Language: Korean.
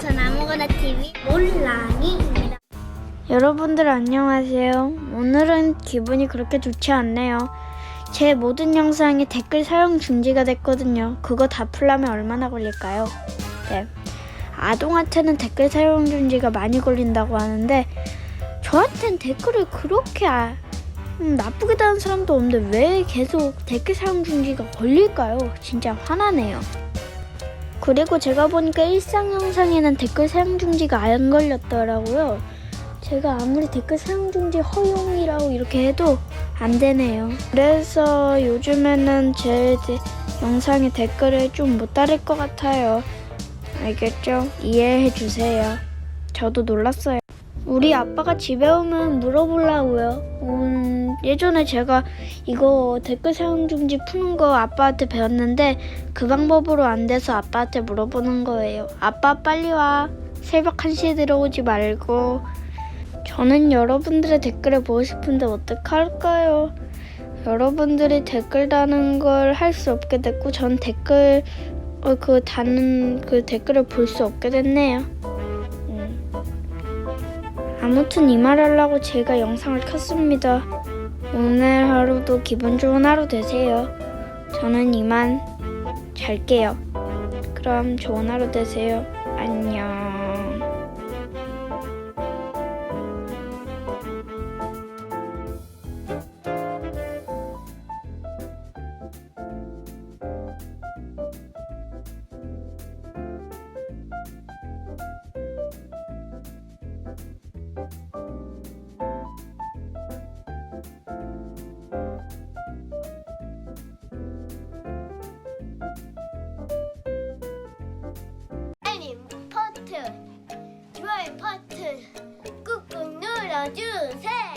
전 아무거나 TV 몰랑이입니다. 여러분들 안녕하세요. 오늘은 기분이 그렇게 좋지 않네요. 제 모든 영상에 댓글 사용 중지가 됐거든요. 그거 다 풀려면 얼마나 걸릴까요? 네. 아동한테는 댓글 사용 중지가 많이 걸린다고 하는데 저한텐 댓글을 그렇게 아, 음, 나쁘게 다는 사람도 없는데 왜 계속 댓글 사용 중지가 걸릴까요? 진짜 화나네요. 그리고 제가 보니까 일상 영상에는 댓글 사용 중지가 안 걸렸더라고요. 제가 아무리 댓글 사용 중지 허용이라고 이렇게 해도 안 되네요. 그래서 요즘에는 제 데- 영상에 댓글을 좀못 달을 것 같아요. 알겠죠? 이해해 주세요. 저도 놀랐어요. 우리 아빠가 집에 오면 물어보려고요. 음, 예전에 제가 이거 댓글 사용 중지 푸는 거 아빠한테 배웠는데 그 방법으로 안 돼서 아빠한테 물어보는 거예요. 아빠 빨리 와. 새벽 1시에 들어오지 말고. 저는 여러분들의 댓글을 보고 싶은데 어떡할까요? 여러분들이 댓글 다는 걸 할 수 없게 됐고 전 댓글 어, 그 다는 그 댓글을 볼 수 없게 됐네요. 음. 아무튼 이 말 하려고 제가 영상을 켰습니다. 오늘 하루도 기분 좋은 하루 되세요. 저는 이만 잘게요. 그럼 좋은 하루 되세요. 안녕. 버튼 꾹꾹 눌러주세요.